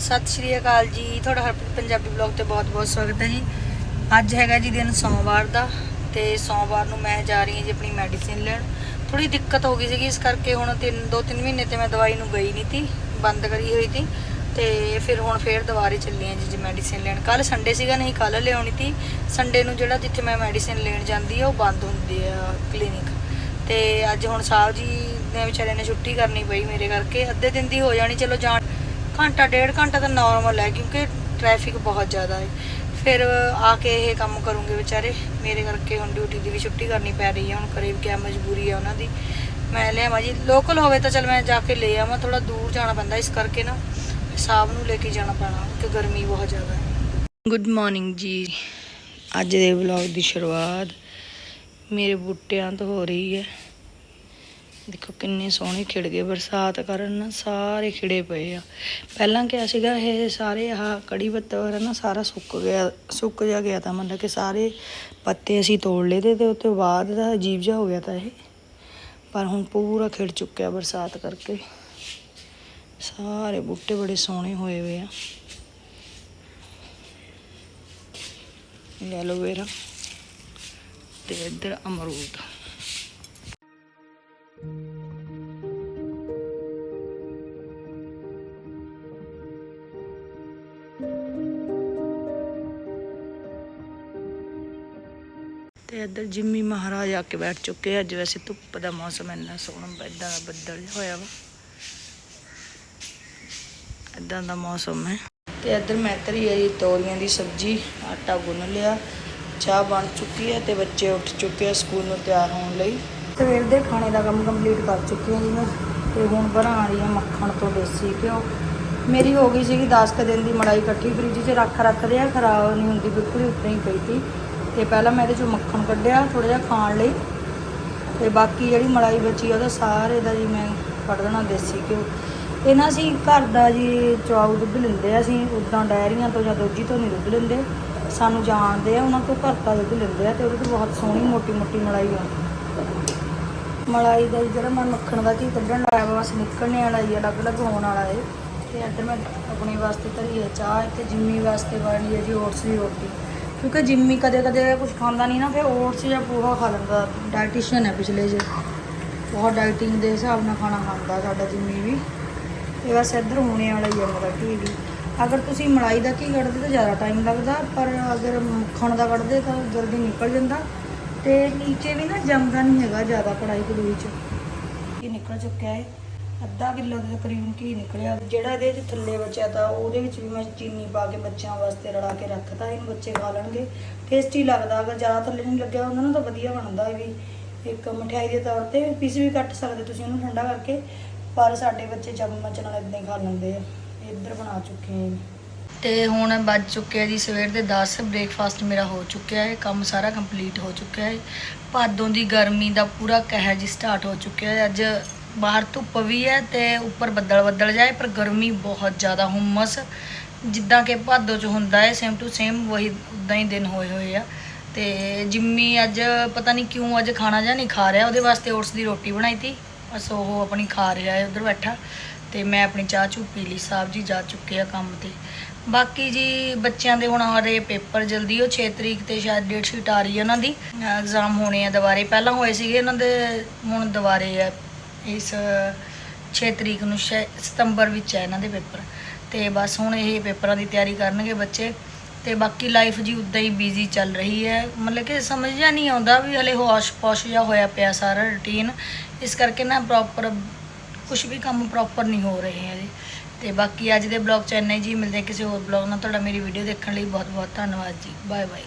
ਸਤਿ ਸ਼੍ਰੀ ਅਕਾਲ ਜੀ। ਤੁਹਾਡਾ ਹਰਪ੍ਰੀਤ ਪੰਜਾਬੀ ਬਲੌਗ ਤੇ ਬਹੁਤ-ਬਹੁਤ ਸਵਾਗਤ ਹੈ ਜੀ। ਅੱਜ ਹੈਗਾ ਜੀ ਦਿਨ ਸੋਮਵਾਰ ਦਾ ਤੇ ਸੋਮਵਾਰ ਨੂੰ ਮੈਂ ਜਾ ਰਹੀ ਹਾਂ ਜੀ ਆਪਣੀ ਮੈਡੀਸਿਨ ਲੈਣ। ਥੋੜੀ ਦਿੱਕਤ ਹੋ ਗਈ ਸੀਗੀ ਇਸ ਕਰਕੇ ਹੁਣ 3 2-3 ਮਹੀਨੇ ਤੇ ਮੈਂ ਦਵਾਈ ਨੂੰ ਗਈ ਨਹੀਂ ਤੀ, ਬੰਦ ਕਰੀ ਹੋਈ ਤੀ। ਤੇ ਫਿਰ ਹੁਣ ਫੇਰ ਦੁਬਾਰੇ ਚੱਲੀ ਹਾਂ ਜੀ ਜੀ ਮੈਡੀਸਿਨ ਲੈਣ। ਕੱਲ ਸੰਡੇ ਸੀਗਾ, ਨਹੀਂ ਕੱਲ ਲਿਆਉਣੀ ਤੀ। ਸੰਡੇ ਨੂੰ ਜਿਹੜਾ ਜਿੱਥੇ ਮੈਂ ਮੈਡੀਸਿਨ ਲੈਣ ਜਾਂਦੀ ਆ, ਉਹ ਬੰਦ ਹੁੰਦੀ ਆ ਕਲੀਨਿਕ ਤੇ ਅੱਜ ਹੁਣ ਸਾਹਿਬ ਜੀ ਨੇ ਵਿਚਾਰੇ ਨੇ ਛੁੱਟੀ ਕਰਨੀ ਪਈ ਮੇਰੇ ਕਰਕੇ। ਅੱਧੇ ਦਿਨ ਦੀ ਹੋ ਜਾਣੀ, ਚਲੋ ਜਾਣ ਘੰਟਾ, ਡੇਢ ਘੰਟਾ ਤਾਂ ਨਾਰਮਲ ਹੈ ਕਿਉਂਕਿ ਟ੍ਰੈਫਿਕ ਬਹੁਤ ਜ਼ਿਆਦਾ ਹੈ। ਫਿਰ ਆ ਕੇ ਇਹ ਕੰਮ ਕਰੂੰਗੇ ਵਿਚਾਰੇ। ਮੇਰੇ ਕਰਕੇ ਹੁਣ ਡਿਊਟੀ ਦੀ ਵੀ ਛੁੱਟੀ ਕਰਨੀ ਪੈ ਰਹੀ ਹੈ। ਹੁਣ ਕਰੇ ਵੀ ਕਿਆ ਮਜਬੂਰੀ ਹੈ ਉਹਨਾਂ ਦੀ। ਮੈਂ ਲਿਆਵਾਂ ਜੀ ਲੋਕਲ ਹੋਵੇ ਤਾਂ ਚਲ ਮੈਂ ਜਾ ਕੇ ਲੈ ਆਵਾਂ। ਥੋੜਾ ਦੂਰ ਜਾਣਾ ਪੈਂਦਾ ਇਸ ਕਰਕੇ ਨਾ। ਸਾਹਿਬ ਨੂੰ ਲੈ ਕੇ ਜਾਣਾ ਪੈਣਾ ਕਿ ਗਰਮੀ ਬਹੁਤ ਜ਼ਿਆਦਾ ਹੈ। ਗੁੱਡ ਮਾਰਨਿੰਗ ਜੀ। ਅੱਜ ਦੇ ਵਲੌਗ ਦੀ ਸ਼ੁਰੂਆਤ ਮੇਰੇ ਬੂਟਿਆਂ ਤੋਂ ਹੋ ਰਹੀ ਹੈ। ਦੇਖੋ ਕਿੰਨੇ ਸੋਹਣੇ ਖਿੜ ਗਏ, ਬਰਸਾਤ ਕਾਰਨ ਨਾ ਸਾਰੇ ਖਿੜੇ ਪਏ ਆ। ਪਹਿਲਾਂ ਕਿਹਾ ਸੀਗਾ ਇਹ ਸਾਰੇ ਆਹ ਕੜੀ ਪੱਤਾ ਵਗੈਰਾ ਨਾ ਸਾਰਾ ਸੁੱਕ ਗਿਆ, ਸੁੱਕ ਜਾ ਗਿਆ ਤਾਂ ਮਤਲਬ ਕਿ ਸਾਰੇ ਪੱਤੇ ਅਸੀਂ ਤੋੜ ਲਏ ਤੇ ਤੇ ਉਸ ਤੋਂ ਬਾਅਦ ਦਾ ਅਜੀਬ ਜਿਹਾ ਹੋ ਗਿਆ ਤਾਂ ਇਹ। ਪਰ ਹੁਣ ਪੂਰਾ ਖਿੜ ਚੁੱਕਿਆ ਬਰਸਾਤ ਕਰਕੇ। ਸਾਰੇ ਬੂਟੇ ਬੜੇ ਸੋਹਣੇ ਹੋਏ ਹੋਏ ਆ। ਐਲੋਵੇਰਾ ਤੇ ਇੱਧਰ ਅਮਰੂਦ। ਤੇ ਇੱਧਰ ਜਿੰਮੀ ਮਹਾਰਾਜ ਆ ਕੇ ਬੈਠ ਚੁੱਕੇ ਅੱਜ ਵੈਸੇ ਧੁੱਪ ਦਾ ਮੌਸਮ ਇੰਨਾ ਸੋਹਣਾ ਇਦਾਂ ਦਾ ਬੱਦਲ ਹੋਇਆ ਵਾ। ਇਦਾਂ ਦਾ ਮੌਸਮ ਹੈ। ਤੇ ਇੱਧਰ ਮੈਂ ਧਰੀ ਹੈ ਤੋਰੀਆਂ ਦੀ ਸਬਜ਼ੀ, ਆਟਾ ਗੁੰਨ ਲਿਆ। ਚਾਹ ਬਣ ਚੁੱਕੀ ਹੈ ਤੇ ਬੱਚੇ ਉੱਠ ਚੁੱਕੇ ਆ ਸਕੂਲ ਨੂੰ ਤਿਆਰ ਹੋਣ ਲਈ। ਸਵੇਰ ਦੇ ਖਾਣੇ ਦਾ ਕੰਮ ਕੰਪਲੀਟ ਕਰ ਚੁੱਕੀ ਹਾਂ ਜੀ ਮੈਂ। ਤੇ ਹੁਣ ਬਣਾ ਰਹੀ ਹਾਂ ਮੱਖਣ ਤੋਂ ਦੇਸੀ ਘਿਓ। ਮੇਰੀ ਹੋ ਗਈ ਸੀਗੀ 10 ਕੁ ਦਿਨ ਦੀ ਮੜਾਈ ਇਕੱਠੀ ਫ੍ਰਿਜ 'ਚ ਰੱਖ ਰੱਖਦੇ ਆ, ਖਰਾਬ ਨਹੀਂ ਹੁੰਦੀ, ਬਿਲਕੁਲ ਹੀ ਉੱਤੇ ਹੀ ਪਈ ਸੀ। ਤੇ ਪਹਿਲਾਂ ਮੈਂ ਇਹਦੇ 'ਚੋਂ ਮੱਖਣ ਕੱਢਿਆ ਥੋੜਾ ਜਿਹਾ ਖਾਣ ਲਈ ਤੇ ਬਾਕੀ ਜਿਹੜੀ ਮਲਾਈ ਬਚੀ ਆ, ਉਹਦਾ ਸਾਰੇ ਦਾ ਜੀ ਮੈਂ ਕੱਢ ਦੇਣਾ ਦੇਸੀ ਘਿਓ। ਇਹ ਨਾ ਅਸੀਂ ਘਰ ਦਾ ਜੀ ਚੌਕ ਦੁੱਧ ਲੈਂਦੇ ਆ, ਅਸੀਂ ਉਦਾਂ ਡਾਇਰੀਆਂ ਤੋਂ ਜਾਂ ਦੋਜੀ ਤੋਂ ਨਹੀਂ ਦੁੱਧ ਲੈਂਦੇ। ਸਾਨੂੰ ਜਾਣਦੇ ਆ, ਉਹਨਾਂ ਤੋਂ ਘਰ ਦਾ ਦੁੱਧ ਲੈਂਦੇ ਆ ਤੇ ਉਹਦੇ ਤੋਂ ਬਹੁਤ ਸੋਹਣੀ ਮੋਟੀ ਮੋਟੀ ਮਲਾਈ ਆ। ਮਲਾਈ ਦਾ ਜਿਹੜਾ ਮੈਂ ਮੱਖਣ ਦਾ ਘੀ ਕੱਢਣ ਲਾਇਆ ਵਾ, ਬਸ ਨਿਕਲਣੇ ਵਾਲਾ ਹੀ ਅਲੱਗ-ਅਲੱਗ ਹੋਣ ਵਾਲਾ ਏ ਤੇ ਅੱਜ ਮੈਂ ਆਪਣੇ ਵਾਸਤੇ ਧਰੀ ਹੈ ਚਾਹ ਤੇ ਜਿੰਮੀ ਵਾਸਤੇ ਬਣੀ ਹੈ ਜੀ ਓਟਸ ਦੀ ਰੋਟੀ। ਕਿਉਂਕਿ ਜਿੰਮੀ ਕਦੇ-ਕਦੇ ਕੁਝ ਖਾਂਦਾ ਨਹੀਂ ਨਾ, ਫਿਰ ਓਟਸ ਜਾਂ ਪੋਹਾ ਖਾ ਲੈਂਦਾ। ਡਾਈਟੀਸ਼ੀਅਨ ਹੈ ਪਿਛਲੇ ਜੇ। ਬਹੁਤ ਡਾਈਟਿੰਗ ਦੇ ਹਿਸਾਬ ਨਾਲ ਖਾਣਾ ਖਾਂਦਾ ਸਾਡਾ ਜਿੰਮੀ ਵੀ। ਤੇ ਬਸ ਇੱਧਰ ਹੋਣੇ ਵਾਲਾ ਹੀ ਹੈ ਮੇਰਾ ਘੀ ਵੀ। ਅਗਰ ਤੁਸੀਂ ਮਲਾਈ ਦਾ ਘੀ ਕੱਢਦੇ ਤਾਂ ਜ਼ਿਆਦਾ ਟਾਈਮ ਲੱਗਦਾ, ਪਰ ਅਗਰ ਮੱਖਣ ਦਾ ਕੱਢਦੇ ਤਾਂ ਜਲਦੀ ਨਿਕਲ ਜਾਂਦਾ। ਤੇ ਨੀਚੇ ਵੀ ਨਾ ਜੰਮਦਾ ਨਹੀਂ ਹੈਗਾ ਜ਼ਿਆਦਾ ਕੜਾਈ ਕੜੂਈ ਚ। ਇਹ ਨਿਕਲ ਚੁੱਕਿਆ ਹੈ। ਅੱਧਾ ਕਿਲੋ ਦੇ ਤਕਰੀਬਨ ਘੀ ਨਿਕਲਿਆ। ਜਿਹੜਾ ਇਹਦੇ ਚ ਥੱਲੇ ਬਚਿਆ ਤਾਂ ਉਹਦੇ ਵਿੱਚ ਵੀ ਮੈਂ ਚੀਨੀ ਪਾ ਕੇ ਬੱਚਿਆਂ ਵਾਸਤੇ ਰਲਾ ਕੇ ਰੱਖਤਾ। ਇਹਨੂੰ ਬੱਚੇ ਖਾ ਲੈਣਗੇ। ਟੇਸਟੀ ਲੱਗਦਾ ਅਗਰ ਜ਼ਿਆਦਾ ਥੱਲੇ ਨਹੀਂ ਲੱਗਿਆ ਉਹਨਾਂ ਨੂੰ ਤਾਂ ਵਧੀਆ ਬਣਦਾ ਵੀ। ਇੱਕ ਮਠਿਆਈ ਦੇ ਤੌਰ ਤੇ ਪੀਸ ਵੀ ਕੱਟ ਸਕਦੇ ਤੁਸੀਂ ਉਹਨੂੰ ਠੰਡਾ ਕਰਕੇ, ਪਰ ਸਾਡੇ ਬੱਚੇ ਚਮਚ ਨਾਲ ਇਦਾਂ ਹੀ ਖਾ ਲੈਂਦੇ ਆ। ਇੱਧਰ ਬਣਾ ਚੁੱਕੇ ਹਾਂ ਜੀ। ਤੇ ਹੁਣ ਵੱਜ ਚੁੱਕਿਆ ਜੀ ਸਵੇਰ ਦੇ 10 ਬ੍ਰੇਕਫਾਸਟ ਮੇਰਾ ਹੋ ਚੁੱਕਿਆ ਹੈ। ਕੰਮ ਸਾਰਾ ਕੰਪਲੀਟ ਹੋ ਚੁੱਕਿਆ ਹੈ। ਭਾਦੋਂ ਦੀ ਗਰਮੀ ਦਾ ਪੂਰਾ ਕਹਿਰ ਜੀ ਸਟਾਰਟ ਹੋ ਚੁੱਕਿਆ ਹੈ। ਅੱਜ ਬਾਹਰ ਧੁੱਪ ਵੀ ਹੈ ਤੇ ਉੱਪਰ ਬੱਦਲ ਬੱਦਲ ਜਾਏ, ਪਰ ਗਰਮੀ ਬਹੁਤ ਜ਼ਿਆਦਾ, ਹੁੰਮਸ। ਜਿੱਦਾਂ ਕਿ ਭਾਦੋ ਚ ਹੁੰਦਾ ਹੈ ਸੇਮ ਟੂ ਸੇਮ ਵਹੀ ਉਦਾਂ ਹੀ ਦਿਨ ਹੋਏ ਹੋਏ ਆ। ਤੇ ਜਿੰਮੀ ਅੱਜ ਪਤਾ ਨਹੀਂ ਕਿਉਂ ਅੱਜ ਖਾਣਾ ਜਾਂ ਨਹੀਂ ਖਾ ਰਿਹਾ, ਉਹਦੇ ਵਾਸਤੇ ਓਟਸ ਦੀ ਰੋਟੀ ਬਣਾਈ ਤੀ। ਬਸ ਉਹ ਆਪਣੀ ਖਾ ਰਿਹਾ ਹੈ, ਉਧਰ ਬੈਠਾ। ਤੇ ਮੈਂ ਆਪਣੀ ਚਾਹ ਚੂ ਪੀ ਲਈ, ਸਾਹਿਬ ਜੀ ਜਾ ਚੁੱਕੇ ਆ ਕੰਮ ਤੇ। ਬਾਕੀ ਜੀ ਬੱਚਿਆਂ ਦੇ ਹੁਣ ਹਰੇ ਪੇਪਰ ਜਲਦੀ, ਉਹ 6 ਤਰੀਕ ਤੇ ਸ਼ਾਇਦ ਡੇਟ ਸ਼ੀਟ ਆ ਰਹੀ ਹੈ ਉਹਨਾਂ ਦੀ। ਐਗਜ਼ਾਮ ਹੋਣੇ ਆ ਦੁਬਾਰੇ। ਪਹਿਲਾਂ ਹੋਏ ਸੀਗੇ ਉਹਨਾਂ ਦੇ, ਹੁਣ ਦੁਬਾਰੇ ਆ ਇਸ 6 ਤਰੀਕ ਨੂੰ ਸ਼ਾਇਦ ਸਤੰਬਰ ਵਿੱਚ ਹੈ ਇਹਨਾਂ ਦੇ ਪੇਪਰ। ਤੇ ਬਸ ਹੁਣ ਇਹ ਪੇਪਰਾਂ ਦੀ ਤਿਆਰੀ ਕਰਨਗੇ ਬੱਚੇ। ਤੇ ਬਾਕੀ ਲਾਈਫ ਜੀ ਉਦਾਂ ਹੀ ਬਿਜ਼ੀ ਚੱਲ ਰਹੀ ਹੈ। ਮਤਲਬ ਕਿ ਸਮਝ ਜਾਂ ਨਹੀਂ ਆਉਂਦਾ ਵੀ ਹਲੇ ਹੋਸ਼ ਪੋਸ਼ ਜਿਹਾ ਹੋਇਆ ਪਿਆ ਸਾਰਾ ਰੁਟੀਨ ਇਸ ਕਰਕੇ ਨਾ ਪ੍ਰੋਪਰ ਕੁਝ ਵੀ ਕੰਮ ਪ੍ਰੋਪਰ ਨਹੀਂ ਹੋ ਰਹੇ ਹੈ ਜੀ। ਤੇ ਬਾਕੀ ਅੱਜ ਦੇ ਬਲੌਗ ਚ ਇੰਨਾ ਹੀ ਜੀ। ਮਿਲਦੇ ਕਿਸੇ ਹੋਰ ਬਲੌਗ ਨਾਲ। ਤੁਹਾਡਾ ਮੇਰੀ ਵੀਡੀਓ ਦੇਖਣ ਲਈ ਬਹੁਤ ਬਹੁਤ ਧੰਨਵਾਦ ਜੀ। Bye bye